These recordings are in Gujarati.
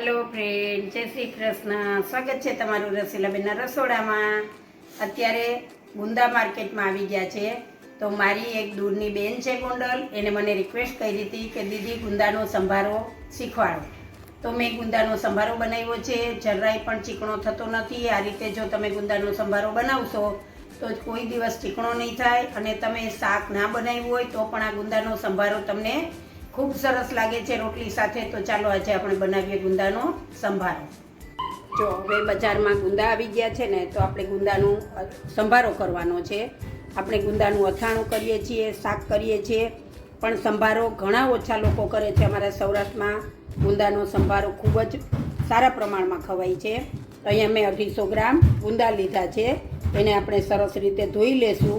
હાલો ફ્રેન્ડ જય શ્રી કૃષ્ણ. સ્વાગત છે તમારું રસીલાબેનના રસોડામાં. અત્યારે ગુંદા માર્કેટમાં આવી ગયા છે. તો મારી એક દૂરની બેન છે ગોંડલ. એને મને રિક્વેસ્ટ કરી હતી કે દીદી ગુંદાનો સંભારો શીખવાડો. તો મેં ગુંદાનો સંભારો બનાવ્યો છે. જરાય પણ ચીકણો થતો નથી. આ રીતે જો તમે ગુંદાનો સંભારો બનાવશો, તો કોઈ દિવસ ચીકણો નહીં થાય. અને તમે શાક ના બનાવ્યું હોય, તો પણ આ ગુંદાનો સંભારો તમને ખૂબ સરસ લાગે છે રોટલી સાથે. તો ચાલો આજે આપણે બનાવીએ ગુંદાનો સંભારો. જો હવે બજારમાં ગુંદા આવી ગયા છે ને, તો આપણે ગુંદાનો સંભારો કરવાનો છે. આપણે ગુંદાનું અથાણું કરીએ છીએ, શાક કરીએ છીએ. પણ સંભારો ઘણા ઓછા લોકો કરે છે અમારા સૌરાષ્ટ્રમાં. ગુંદાનો સંભારો ખૂબ જ સારા પ્રમાણમાં ખવાય છે. અહીંયા મેં અઢીસો ગ્રામ ગુંદા લીધા છે. એને આપણે સરસ રીતે ધોઈ લેશું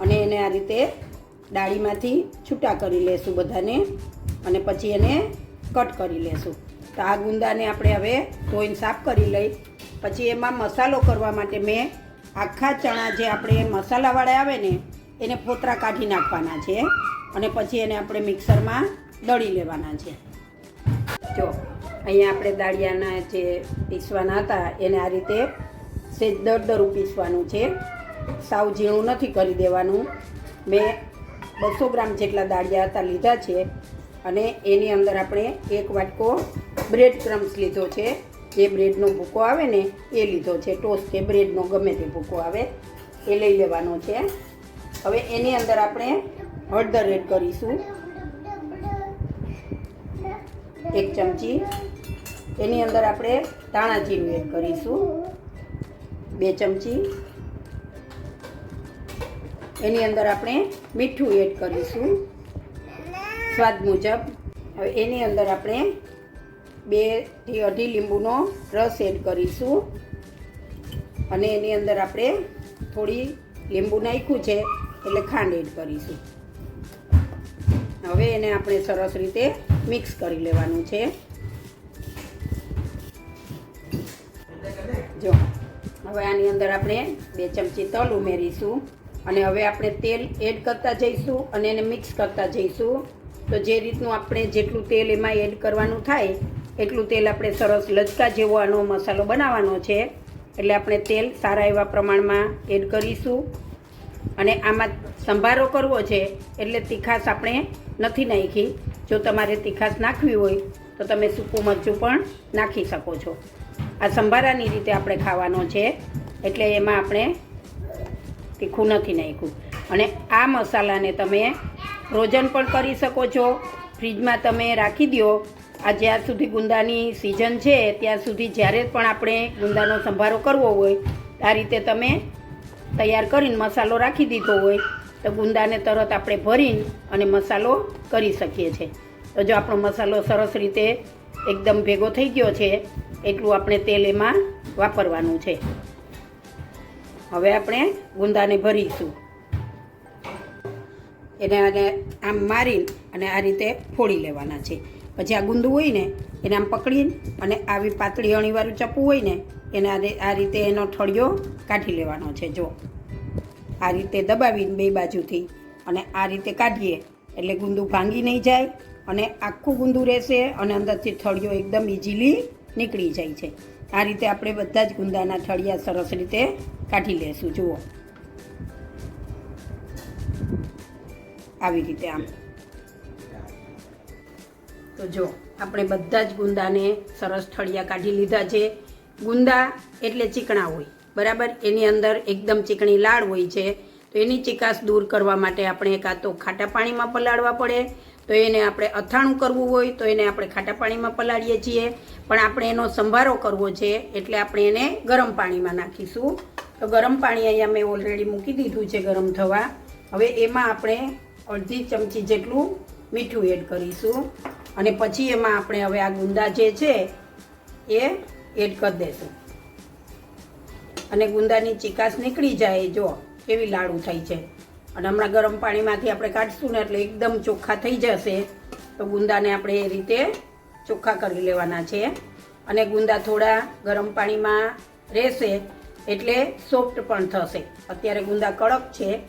અને એને આ રીતે ડાળીમાંથી છૂટા કરી લેશું બધાને અને પછી એને કટ કરી લેશું. તો આ ગુંદાને આપણે હવે ધોઈને સાફ કરી લઈ. પછી એમાં મસાલો કરવા માટે મેં આખા ચણા જે આપણે મસાલાવાળા આવે ને, એને ફોતરા કાઢી નાખવાના છે અને પછી એને આપણે મિક્સરમાં દળી લેવાના છે. જો, અહીંયા આપણે દાળિયાના જે પીસવાના હતા, એને આ રીતે સેજ દરદરું પીસવાનું છે. સાવ ઝીણું નથી કરી દેવાનું. મેં બસો ગ્રામ જેટલા દાળિયા હતા લીધા છે અને એની અંદર આપણે એક વાટકો બ્રેડ ક્રમ્સ લીધો છે. જે બ્રેડનો ભૂકો આવે ને એ લીધો છે. ટોસ્ટ કે બ્રેડનો ગમે તે ભૂકો આવે એ લઈ લેવાનો છે. હવે એની અંદર આપણે હળદર એડ કરીશું. એક ચમચી. એની અંદર આપણે ધાણા જીરું એડ કરીશું. બે ચમચી. એની અંદર આપણે મીઠું એડ કરીશું. સ્વાદ મુજબ. હવે એની અંદર આપણે બેથી અઢી લીંબુનો રસ એડ કરીશું. અને એની અંદર આપણે થોડી લીંબુ નાખ્યું છે, એટલે ખાંડ એડ કરીશું. હવે એને આપણે સરસ રીતે મિક્સ કરી લેવાનું છે. જો, હવે આની અંદર આપણે બે ચમચી તલ ઉમેરીશું. અને હવે આપણે તેલ એડ કરતા જઈશું અને એને મિક્સ કરતા જઈશું. તો જે રીતનું આપણે જેટલું તેલ એમાં એડ કરવાનું થાય, એટલું તેલ આપણે સરસ લચકા જેવો આનો મસાલો બનાવવાનો છે. એટલે આપણે તેલ સારા એવા પ્રમાણમાં એડ કરીશું. અને આમાં સંભારો કરવો છે, એટલે તીખાશ આપણે નથી નાખી. જો તમારે તીખાશ નાખવી હોય, તો તમે સૂકું મરચું પણ નાખી શકો છો. આ સંભારાની રીતે આપણે ખાવાનો છે, એટલે એમાં આપણે તીખું નથી નાખ્યું. અને આ મસાલાને તમે ફ્રોઝન પણ કરી શકો છો. ફ્રીજમાં તમે રાખી દો. આ જ્યાં સુધી ગુંદાની સિઝન છે, ત્યાં સુધી જ્યારે પણ આપણે ગુંદાનો સંભારો કરવો હોય, આ રીતે તમે તૈયાર કરીને મસાલો રાખી દીધો હોય, તો ગુંદાને તરત આપણે ભરીને અને મસાલો કરી શકીએ છીએ. તો જો આપણો મસાલો સરસ રીતે એકદમ ભેગો થઈ ગયો છે, એટલું આપણે તેલ એમાં વાપરવાનું છે. હવે આપણે ગુંદાને ભરીશું. એને આને આમ મારી અને આ રીતે ફોડી લેવાના છે. પછી આ ગુંદુ હોય ને, એને આમ પકડીને અને આવી પાતળી અણીવાળું ચપ્પું હોય ને, એને આ રીતે એનો ઠળિયો કાઢી લેવાનો છે. જો, આ રીતે દબાવીને બે બાજુથી અને આ રીતે કાઢીએ એટલે ગુંદુ ભાંગી નહીં જાય અને આખું ગુંદુ રહેશે અને અંદરથી થળિયો એકદમ ઇઝીલી નીકળી જાય છે. આ રીતે આપણે બધા જ ગુંદાના થળિયા સરસ રીતે કાઢી લેશું, જુઓ. આવી રીતે આમ. તો જો, આપણે બધા જ ગુંદાને સરસ થળિયા કાઢી લીધા છે. ગુંદા એટલે ચીકણા હોય, બરાબર? એની અંદર એકદમ ચીકણી લાળ હોય છે. તો એની ચિકાસ દૂર કરવા માટે આપણે કાં તો ખાટા પાણીમાં પલાળવા પડે તો એને આપણે અથાણું કરવું હોય તો એને આપણે ખાટા પાણીમાં પલાળીએ છીએ. પણ આપણે એનો સંભારો કરવો છે એટલે આપણે એને ગરમ પાણીમાં નાખીશું. તો ગરમ પાણી અહીંયા મેં ઓલરેડી મૂકી દીધું છે ગરમ થવા. હવે એમાં આપણે અડધી ચમચી જેટલું મીઠું એડ કરીશું. અને પછી એમાં આપણે હવે આ ગુંદા જે છે એ એડ કરી દઈશું અને ગુંદાની ચિકાસ નીકળી જાય જો કેવી લાડુ થઈ છે. અને હમણાં ગરમ પાણીમાંથી આપણે કાઢશું ને એટલે એકદમ ચોખ્ખા થઈ જશે. તો ગુંદાને આપણે એ રીતે ચોખ્ખા કરી લેવાના છે. અને ગુંદા થોડા ગરમ પાણીમાં રહેશે એટલે સોફ્ટ પણ થશે. અત્યારે ગુંદા કડક છે.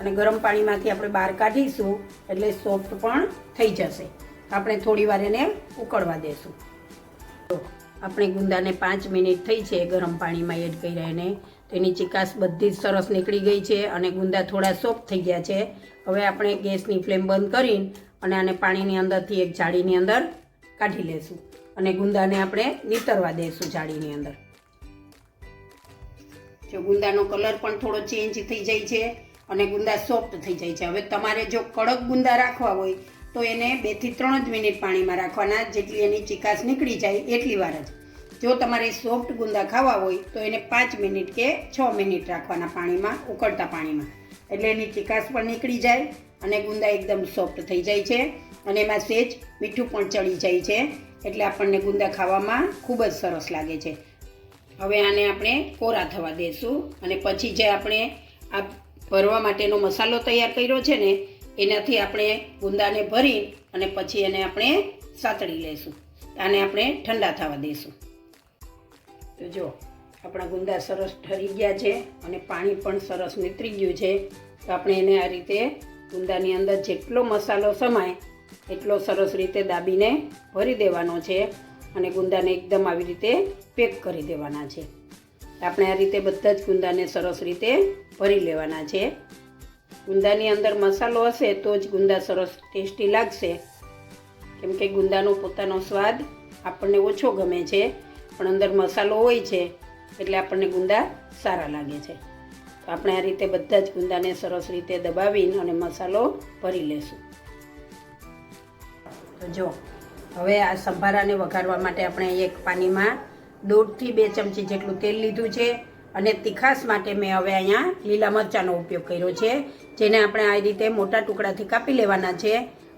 અને ગરમ પાણીમાંથી આપણે બહાર કાઢીશું એટલે સોફ્ટ પણ થઈ જશે. આપણે થોડી વાર એને ઉકળવા દેશું. આપણે ગુંદાને પાંચ મિનિટ થઈ છે ગરમ પાણીમાં એડ કર્યા એને. તેની ચિકાસ બધી જ સરસ નીકળી ગઈ છે અને ગુંદા થોડા સોફ્ટ થઈ ગયા છે. હવે આપણે ગેસની ફ્લેમ બંધ કરીને અને આને પાણીની અંદરથી એક જાળીની અંદર કાઢી લેશું. અને ગુંદાને આપણે નીતરવા દઈશું જાળીની અંદર. જો ગુંદાનો કલર પણ થોડો ચેન્જ થઈ જાય છે અને ગુંદા સોફ્ટ થઈ જાય છે. હવે તમારે જો કડક ગુંદા રાખવા હોય તો એને બેથી ત્રણ જ મિનિટ પાણીમાં રાખવાના. જેટલી એની ચિકાસ નીકળી જાય એટલી વાર જ. જો તમારે સોફ્ટ ગુંદા ખાવા હોય તો એને પાંચ મિનિટ કે છ મિનિટ રાખવાના પાણીમાં, ઉકળતા પાણીમાં. એટલે એની ચિકાસ પણ નીકળી જાય અને ગુંદા એકદમ સોફ્ટ થઈ જાય છે અને એમાં સેજ, મીઠું પણ ચડી જાય છે. એટલે આપણને ગુંદા ખાવામાં ખૂબ જ સરસ લાગે છે. હવે આને આપણે કોરા થવા દઈશું અને પછી જે આપણે આ ભરવા માટેનો મસાલો તૈયાર કર્યો છે ને, એનાથી આપણે ગુંદાને ભરી અને પછી એને આપણે સાતળી લઈશું આને આપણે ઠંડા થવા દઈશું તો જો, આપણા ગુંદા સરસ ઠરી ગયા છે અને પાણી પણ સરસ નીતરી ગયું છે. તો આપણે એને આ રીતે ગુંદાની અંદર જેટલો મસાલો સમાય, એટલો સરસ રીતે દાબીને ભરી દેવાનો છે અને ગુંદાને એકદમ આવી રીતે પેક કરી દેવાના છે. આપણે આ રીતે બધા જ ગુંદાને સરસ રીતે ભરી લેવાના છે. ગુંદાની અંદર મસાલો હશે તો જ ગુંદા સરસ ટેસ્ટી લાગશે. કેમ કે ગુંદાનો પોતાનો સ્વાદ આપણને ઓછો ગમે છે. પણ અંદર મસાલો હોય છે, એટલે આપણને ગુંદા સારા લાગે છે. તો આપણે આ રીતે બધા જ ગુંદાને સરસ રીતે દબાવીને અને મસાલો ભરી લેશું. તો જો, હવે આ સંભારાને વઘારવા માટે આપણે એક પાણીમાં દોઢથી બે ચમચી જેટલું તેલ લીધું છે અને તીખાસ માટે મેં હવે અહીંયા લીલા મરચાંનો ઉપયોગ કર્યો છે, જેને આપણે આ રીતે મોટા ટુકડાથી કાપી લેવાના છે.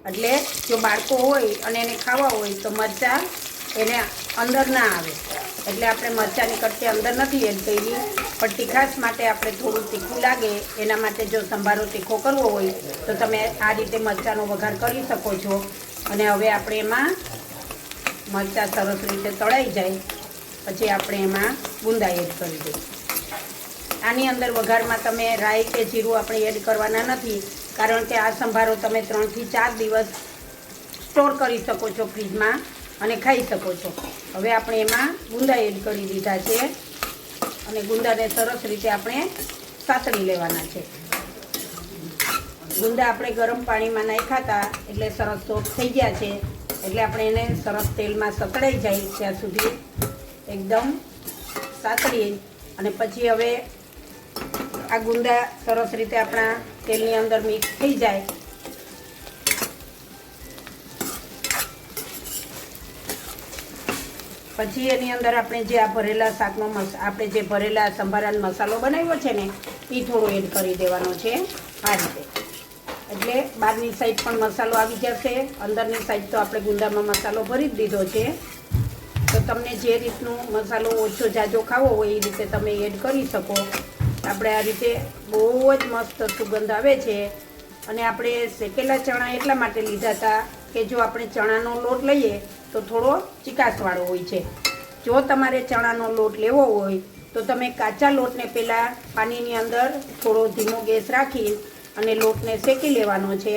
એટલે જો બાળકો હોય અને એને ખાવા હોય તો મરચાં એને અંદર ના આવે. એટલે આપણે મરચાંની કટકી અંદર નથી એડ કરી. પણ તીખાસ માટે આપણે થોડું તીખું લાગે. એના માટે જો સંભારો તીખો કરવો હોય, તો તમે આ રીતે મરચાંનો વઘાર કરી શકો છો. અને હવે આપણે એમાં મરચાં સરસ રીતે તળાઈ જાય. પછી આપણે એમાં ગુંદા એડ કરી દઈએ. આની અંદર વઘારમાં તમે રાઈ કે જીરું આપણે એડ કરવાના નથી. કારણ કે આ સંભારો તમે ત્રણથી ચાર દિવસ સ્ટોર કરી શકો છો ફ્રીજમાં. અને ખાઈ શકો છો. હવે આપણે એમાં ગુંદા એડ કરી દીધા છે. અને ગુંદાને સરસ રીતે આપણે સાતળી લેવાના છે. ગુંદા આપણે ગરમ પાણીમાં નાખ્યા હતા એટલે સરસ સોફ્ટ થઈ ગયા છે. એટલે આપણે એને સરસ તેલમાં સતળાઈ જાય ત્યાં સુધી એકદમ સાતળીએ. અને પછી હવે આ ગુંદા સરસ રીતે આપણા તેલની અંદર મિક્સ થઈ જાય. પછી એની અંદર આપણે જે આ ભરેલા શાકનો આપણે જે ભરેલા સંભારાનો મસાલો બનાવ્યો છે ને એ થોડો એડ કરી દેવાનો છે. આ રીતે. એટલે બહારની સાઈડ પણ મસાલો આવી જશે. અંદરની સાઈડ તો આપણે ગુંદામાં મસાલો ભરી જ દીધો છે. તો તમને જે રીતનું મસાલો ઓછો જાજો ખાવો હોય એ રીતે તમે એડ કરી શકો. આપણે આ રીતે બહુ જ મસ્ત સુગંધ આવે છે. અને આપણે શેકેલા ચણા એટલા માટે લીધા હતા કે જો આપણે ચણાનો લોટ લઈએ તો થોડો ચિકાસવાળો હોય છે. જો તમારે ચણાનો લોટ લેવો હોય, તો તમે કાચા લોટને પહેલાં પાણીની અંદર થોડો ધીમો ગેસ રાખી અને લોટને શેકી લેવાનો છે.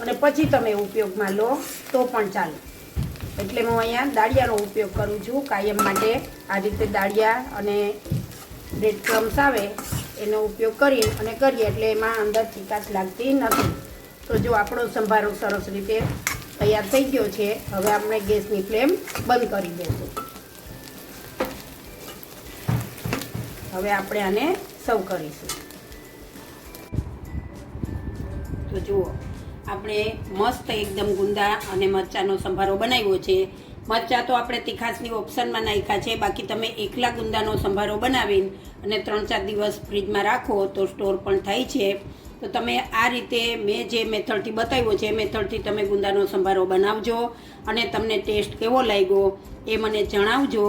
અને પછી તમે ઉપયોગમાં લો તો પણ ચાલે. એટલે હું અહીંયા દાળિયાનો ઉપયોગ કરું છું કાયમ માટે. આ રીતે દાળિયા અને બ્રેડ ક્રમ્સ આવે, એનો ઉપયોગ કરી અને કરીએ એટલે એમાં અંદર ચિકાસ લાગતી નથી. તો જો આપણો સંભારો સરસ રીતે તૈયાર થઈ ગયો છે. હવે આપણે ગેસની ફ્લેમ બંધ કરી દઈશું. હવે આપણે આને સર્વ કરીશું. તો જુઓ, આપણે મસ્ત એકદમ ગુંદા અને મરચાંનો સંભારો બનાવ્યો છે. મરચાં તો આપણે તીખાસની ઓપ્શનમાં નાખ્યા છે. બાકી તમે એકલા ગુંદાનો સંભારો બનાવીને અને ત્રણ ચાર દિવસ ફ્રીજમાં રાખો તો સ્ટોર પણ થાય છે. તો તમે આ રીતે મેં જે મેથડથી બતાવ્યો છે, એ મેથડથી તમે ગુંદાનો સંભારો બનાવજો અને તમને ટેસ્ટ કેવો લાગ્યો એ મને જણાવજો.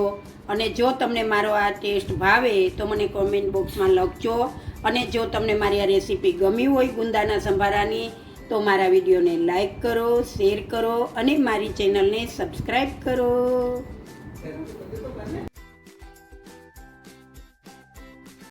અને જો તમને મારો આ ટેસ્ટ ભાવે તો મને કોમેન્ટ બોક્સમાં લખજો. અને જો તમને મારી આ રેસીપી ગમી હોય ગુંદાના સંભારાની તો મારા વિડીયોને લાઈક કરો શેર કરો અને મારી ચેનલને સબસ્ક્રાઈબ કરો.